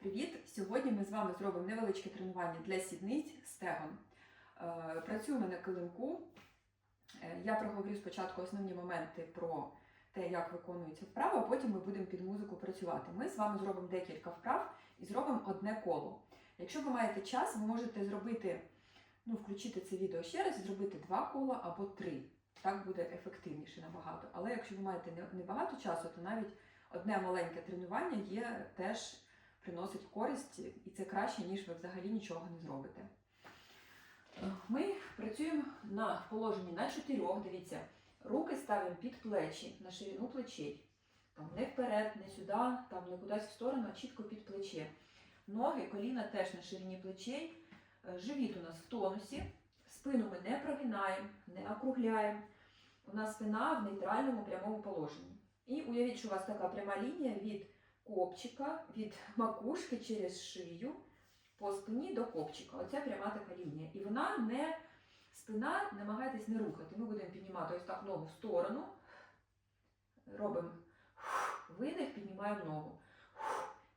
Привіт! Сьогодні ми з вами зробимо невеличке тренування для сідниць стегон. Е, Працюємо на килимку. Е, Я проговорю спочатку основні моменти про те, як виконується вправа, а потім ми будемо під музику працювати. Ми з вами зробимо декілька вправ і зробимо одне коло. Якщо ви маєте час, ви можете зробити, ну, включити це відео ще раз зробити два кола або три. Так буде ефективніше набагато. Але якщо ви маєте небагато часу, то навіть одне маленьке тренування є теж приносить користь, і це краще, ніж ви взагалі нічого не зробите. Ми працюємо на положенні на чотирьох. Дивіться, руки ставимо під плечі, на ширину плечей. Там не вперед, не сюди, там не кудись в сторону, а чітко під плече. Ноги, коліна теж на ширині плечей. Е, Живіт у нас в тонусі. Спину ми не прогинаємо, не округляємо. У нас спина в нейтральному прямому положенні. І уявіть, що у вас така пряма лінія від копчика, від макушки через шию по спині до копчика. Оце пряма така лінія. І вона не спина, намагайтесь не рухати. Ми будемо піднімати ось так ногу в сторону. Робимо видих, піднімаємо ногу.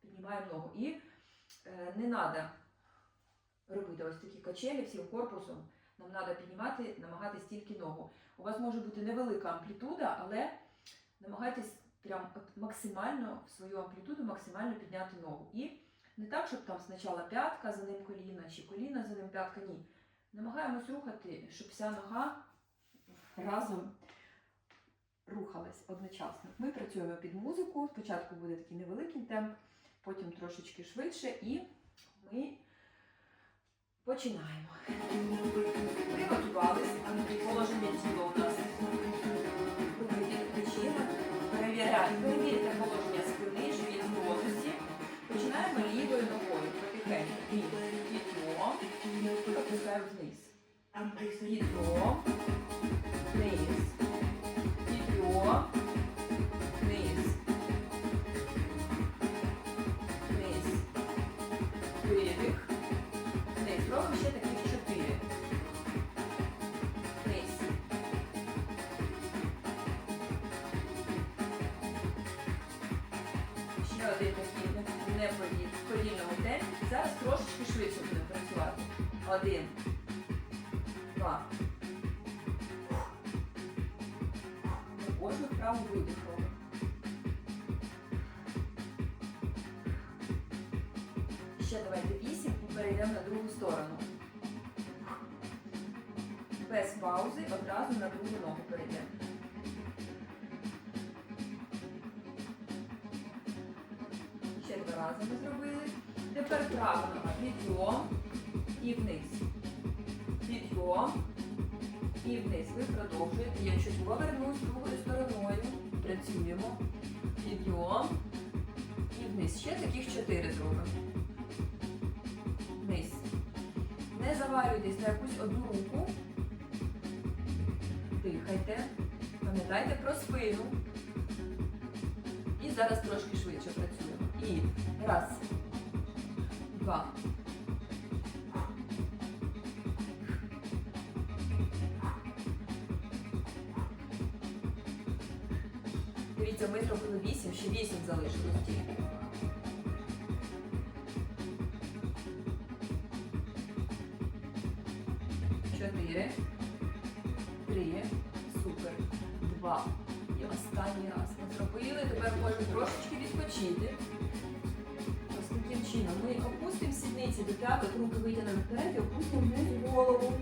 Піднімаємо ногу. І е, не треба робити ось такі качелі всім корпусом. Нам треба піднімати, намагатись тільки ногу. У вас може бути невелика амплітуда, але намагайтесь прям максимально в свою амплітуду максимально підняти ногу. І не так, щоб там спочатку п'ятка, за ним коліна, чи коліна за ним п'ятка. Ні. Намагаємось рухати, щоб вся нога разом рухалась одночасно. Ми працюємо під музику. Спочатку буде такий невеликий темп, потім трошечки швидше, і ми починаємо. Приготувались, положення тіла у нас Перевіряємо, перевірте положення спини, живіт в тонусі. Починаємо лівою ногою, потихеньку. Підйом, і опускаємо вниз. Підйом, вниз. Перейдемо на другу сторону. Без паузи одразу на другу ногу перейдемо. Ще два рази ми зробили. Тепер права нога. Підйом і вниз. Підйом і вниз. Ви продовжуєте. Я чуть повернусь другою стороною. Працюємо. Підйом і вниз. Ще таких чотири зробимо. Завалюйтесь на якусь одну руку. Дихайте. Пам'ятайте про спину. І зараз трошки швидше працюємо. І раз, два. Дивіться, ми зробили вісім, ще вісім залишилось тільки. Два. І останній раз ми зробили. Тепер можемо трошечки відпочити. Ось таким чином ми опустимо сідниці до п'яток, руки витягнемо вперед і опустимо вниз голову.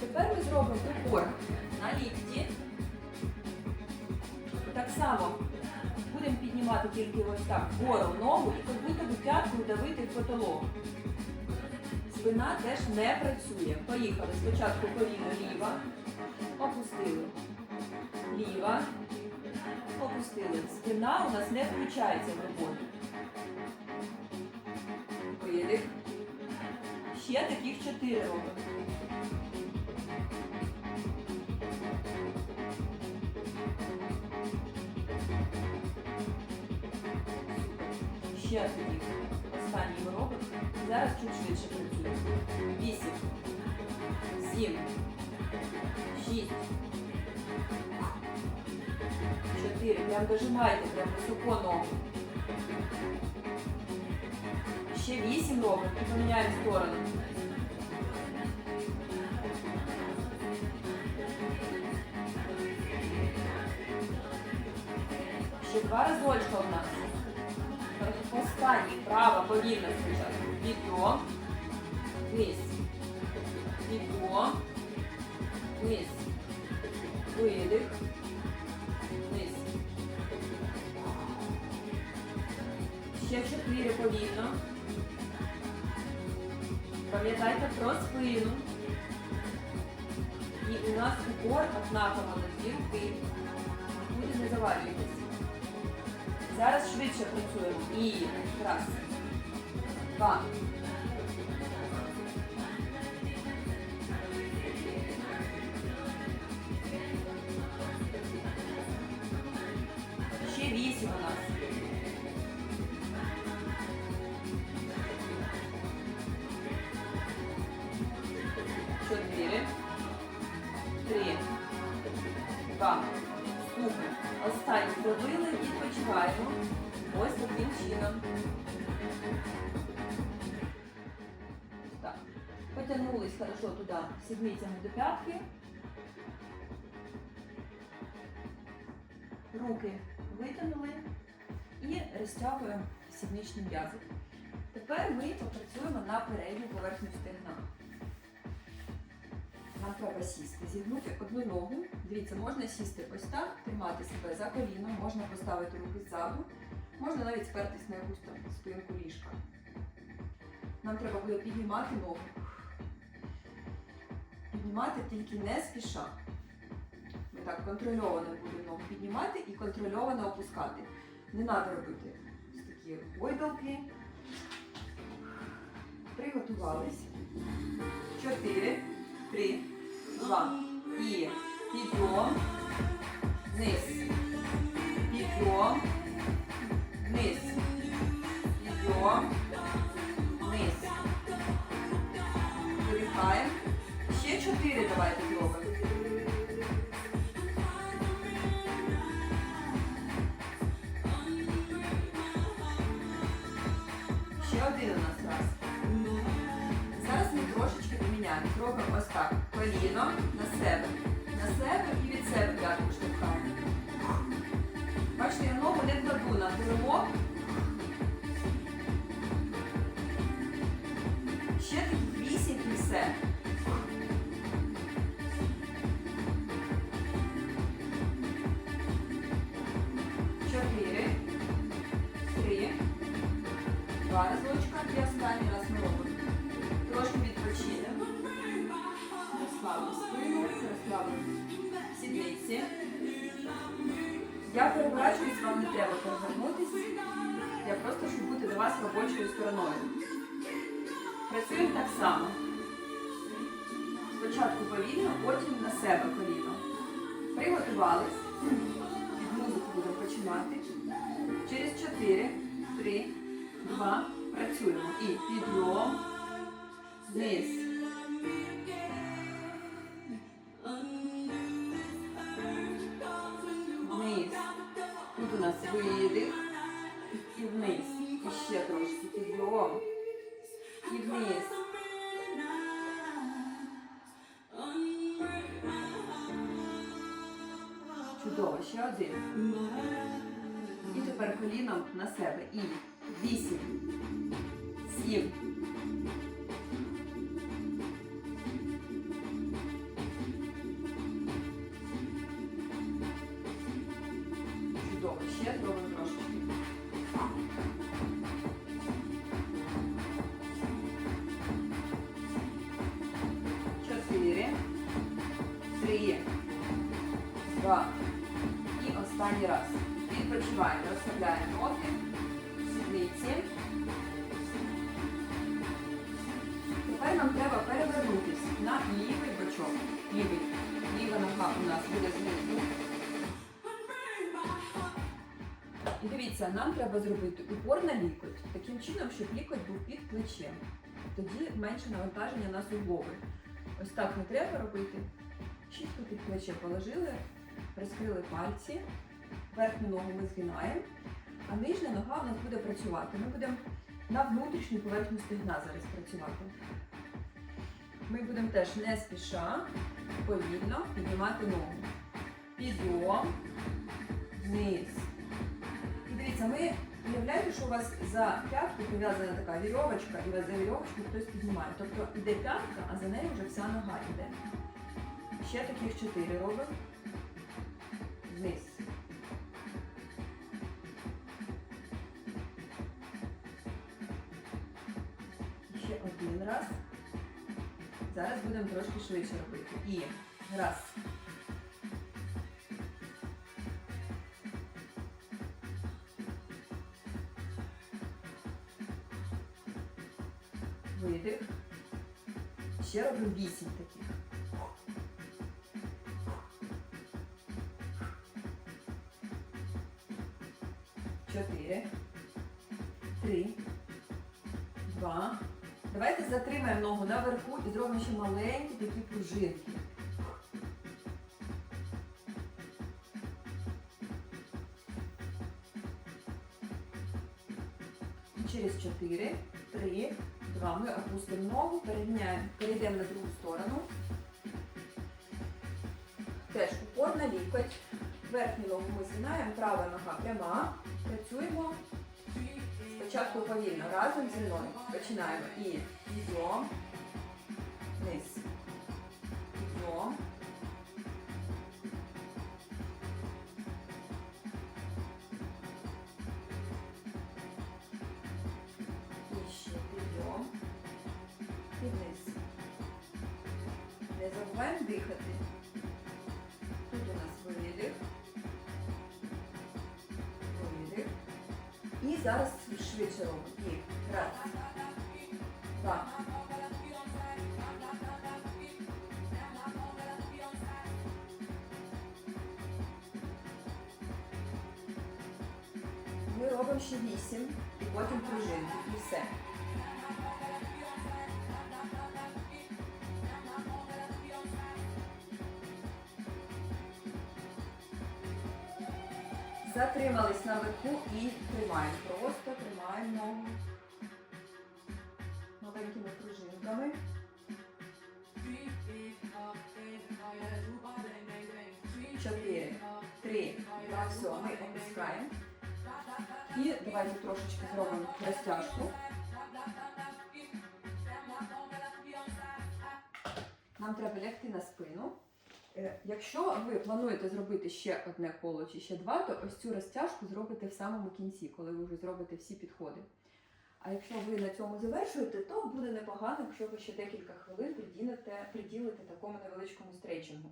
Тепер ми зробимо упор на лікті. Так само будемо піднімати тільки ось так вгору ногу і як будто би п'яткою давити в потолок. Спина теж не працює. Поїхали. Спочатку коліно ліва, опустили. Ліва, опустили. Спина у нас не включається в роботу. Видих. Ще таких чотири робимо. Ще тоді останній ми робимо. Зараз чуть швидше працюємо. Вісім, сім, шість, чотири. чотири. Прям дожимайте, прям високо ногу. Ще вісім робимо і поміняємо сторону. Ще два разочка у нас. Останній, право, повільно спочатку. Підйом, вниз. Підйом, вниз. Видих, вниз. Ще чотири повільно. Пам'ятайте про спину. І у нас упор однаково на дві руки. Буде не завалюйтесь. Зараз швидше працюємо. І раз. Два. Ще вісім у нас. Чотири. Три. Два. Супер. Останній зробили, відпочиваємо. Ось таким чином. Так. Потягнулись хорошо туди сідницями до п'ятки. Руки витягнули і розтягуємо сідничні м'язи. Тепер ми попрацюємо на передню поверхню стегна. Нам треба сісти, зігнути одну ногу. Дивіться, можна сісти ось так, тримати себе за коліно, можна поставити руки ззаду, можна навіть спертись на якусь там спинку ліжка. Нам треба буде піднімати ногу. Піднімати тільки не спіша. Ми так контрольовано будемо ногу піднімати і контрольовано опускати. Не треба робити ось такі гойдалки. Приготувались. Чотири, три, два. І підйом, Я переворачуюсь, вам не треба перевернутися. Я просто щоб бути до вас робочою стороною. Працюємо так само. Спочатку повільно, потім на себе коліно. Приготувались. Музику будемо починати. Через 4, 3, Два. Працюємо. І підйом. Вниз. І вниз. Чудово. Ще один. І тепер коліном на себе. І вісім. Сім. Два. І останній раз. Відпочиваємо. Розслабляємо ноги. Сідниці. Тепер нам треба перевернутися на лівий бочок. Лівий. Ліва нога у нас буде знизу. І дивіться, нам треба зробити упор на лікоть, таким чином, щоб лікоть був під плечем. Тоді менше навантаження на суглоби. Ось так не треба робити. Чітко під плече положили, розкрили пальці, верхню ногу ми згинаємо, а нижня нога в нас буде працювати. Ми будемо на внутрішню поверхню стегна зараз працювати. Ми будемо теж не спіша, повільно піднімати ногу. Підйом, вниз. І дивіться, ми уявляєте, що у вас за п'ятку пов'язана така вірьовочка, і вас за вірьовочку хтось піднімає. Тобто іде п'ятка, а за нею вже вся нога йде. Ще таких чотири робимо. Вниз. Ще один раз. Зараз будемо трошки швидше робити. І раз. Видих. Ще роблю вісім таких. Затримаємо ногу наверху і зробимо ще маленькі такі пружинки. І через 4, 3, 2 ми опустимо ногу, переміняємо, перейдемо на другу сторону. Теж упор на лікоть. Верхню ногу ми згинаємо, права нога пряма. Працюємо Спочатку повільно, разом зі мною. Починаємо. І підйом, вниз. Підйом. І ще підйом. І вниз. Не забуваємо дихати. Тут у нас видих. Видих. І зараз швидше робимо. І раз, два. Ми робимо ще вісім і потім пружинки. І все. Затримались наверху і тримаємо. Просто тримаємо ногу маленькими пружинками. Чотири, три, два, все, ми опускаємо. І давайте трошечки зробимо розтяжку. Нам треба лягти на спину. Е, Якщо ви плануєте зробити ще одне коло чи ще два, то ось цю розтяжку зробите в самому кінці, коли ви вже зробите всі підходи. А якщо ви на цьому завершуєте, то буде непогано, якщо ви ще декілька хвилин приділите, приділите такому невеличкому стрейчингу.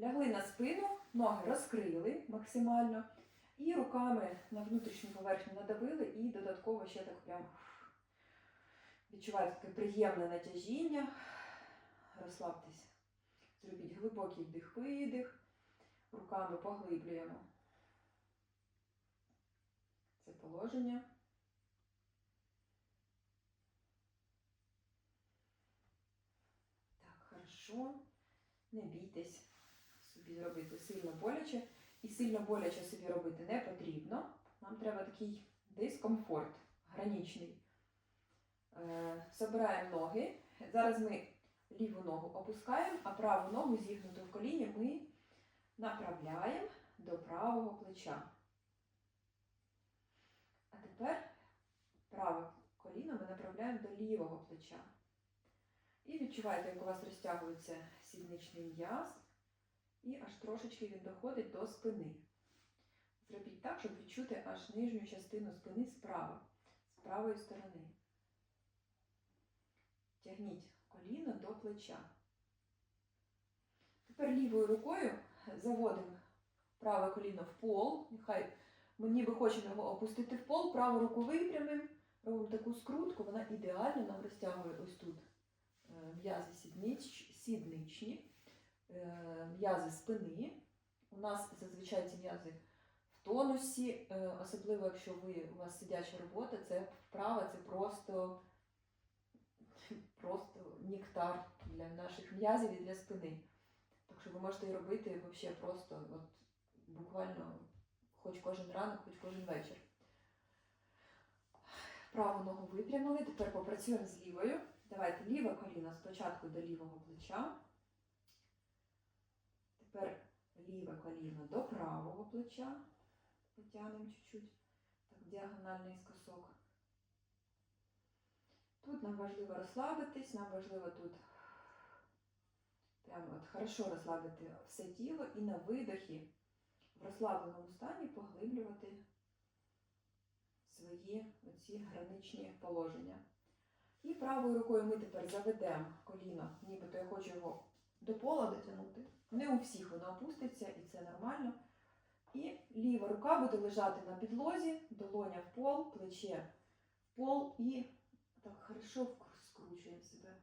Лягли на спину, ноги розкрили максимально, і руками на внутрішню поверхню надавили, і додатково ще так прям відчуваєте таке приємне натяжіння. Розслабтеся. Зробіть глибокий вдих-видих, руками поглиблюємо це положення. Так, хорошо. Не бійтесь собі зробити сильно боляче. І сильно боляче собі робити не потрібно. Нам треба такий дискомфорт гранічний. Е, Собираємо ноги. Зараз ми ліву ногу опускаємо, а праву ногу зігнуту в коліні ми направляємо до правого плеча. А тепер праве коліно ми направляємо до лівого плеча. І відчуваєте, як у вас розтягується сідничний м'яз, і аж трошечки він доходить до спини. Зробіть так, щоб відчути аж нижню частину спини справа, з правої сторони. Тягніть коліно до плеча. Тепер лівою рукою заводимо праве коліно в пол. Нехай ми ніби хочемо його опустити в пол, праву руку випрямимо, робимо таку скрутку, вона ідеально нам розтягує ось тут е, м'язи сідничні, е, м'язи спини. У нас зазвичай ці м'язи в тонусі, е, особливо якщо ви, у вас сидяча робота, це вправа, це просто просто нектар для наших м'язів і для спини. Так що ви можете робити взагалі просто от, буквально хоч кожен ранок, хоч кожен вечір. Праву ногу випрямили, тепер попрацюємо з лівою. Давайте ліве коліно спочатку до лівого плеча. Тепер ліве коліно до правого плеча. Потягнемо чуть-чуть, так, діагональний скосок. Тут нам важливо розслабитись, нам важливо тут прямо от хорошо розслабити все тіло і на видохі в розслабленому стані поглиблювати свої оці граничні положення. І правою рукою ми тепер заведемо коліно, нібито я хочу його до пола дотягнути. Не у всіх воно опуститься, і це нормально. І ліва рука буде лежати на підлозі, долоня в пол, плече в пол і так хорошо скручуємо себе.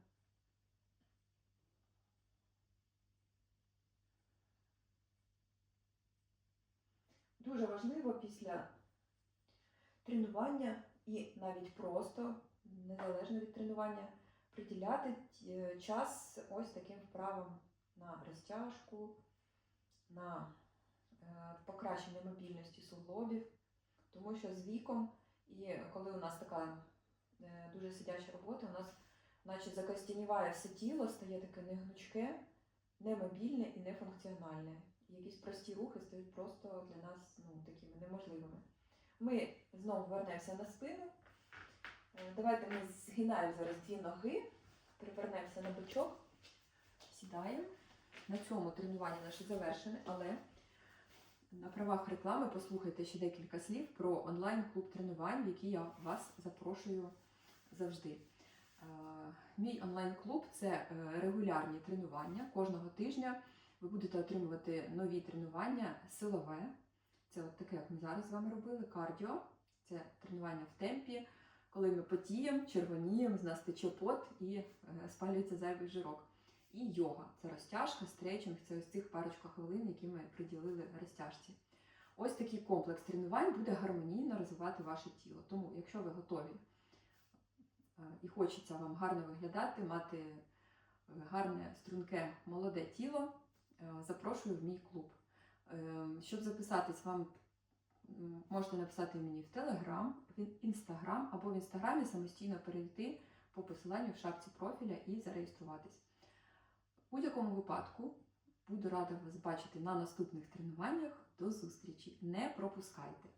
Дуже важливо після тренування і навіть просто, незалежно від тренування, приділяти е, час ось таким вправам на розтяжку, на е, покращення мобільності суглобів, тому що з віком, і коли у нас така дуже сидяча робота, у нас наче закостяніває все тіло, стає таке негнучке, немобільне і нефункціональне. Якісь прості рухи стають просто для нас ну, такими неможливими. Ми знову вернемося на спину. Е, Давайте ми згинаємо зараз дві ноги, перевернемося на бочок, сідаємо. На цьому тренування наше завершене, але на правах реклами послухайте ще декілька слів про онлайн-клуб тренувань, в який я вас запрошую завжди. Е, Мій онлайн-клуб це е, регулярні тренування. Кожного тижня ви будете отримувати нові тренування силове. Це от таке, як ми зараз з вами робили, кардіо. Це тренування в темпі, коли ми потіємо, червоніємо, з нас тече пот і е, спалюється зайвий жирок. І йога це розтяжка, стретчинг, це ось цих парочка хвилин, які ми приділили розтяжці. Ось такий комплекс тренувань буде гармонійно розвивати ваше тіло. Тому, якщо ви готові і хочеться вам гарно виглядати, мати е, гарне, струнке, молоде тіло, е, запрошую в мій клуб. Е, Щоб записатись, вам м, можете написати мені в Телеграм, в Інстаграм або в Інстаграмі самостійно перейти по посиланню в шапці профіля і зареєструватись. У будь-якому випадку буду рада вас бачити на наступних тренуваннях. До зустрічі! Не пропускайте!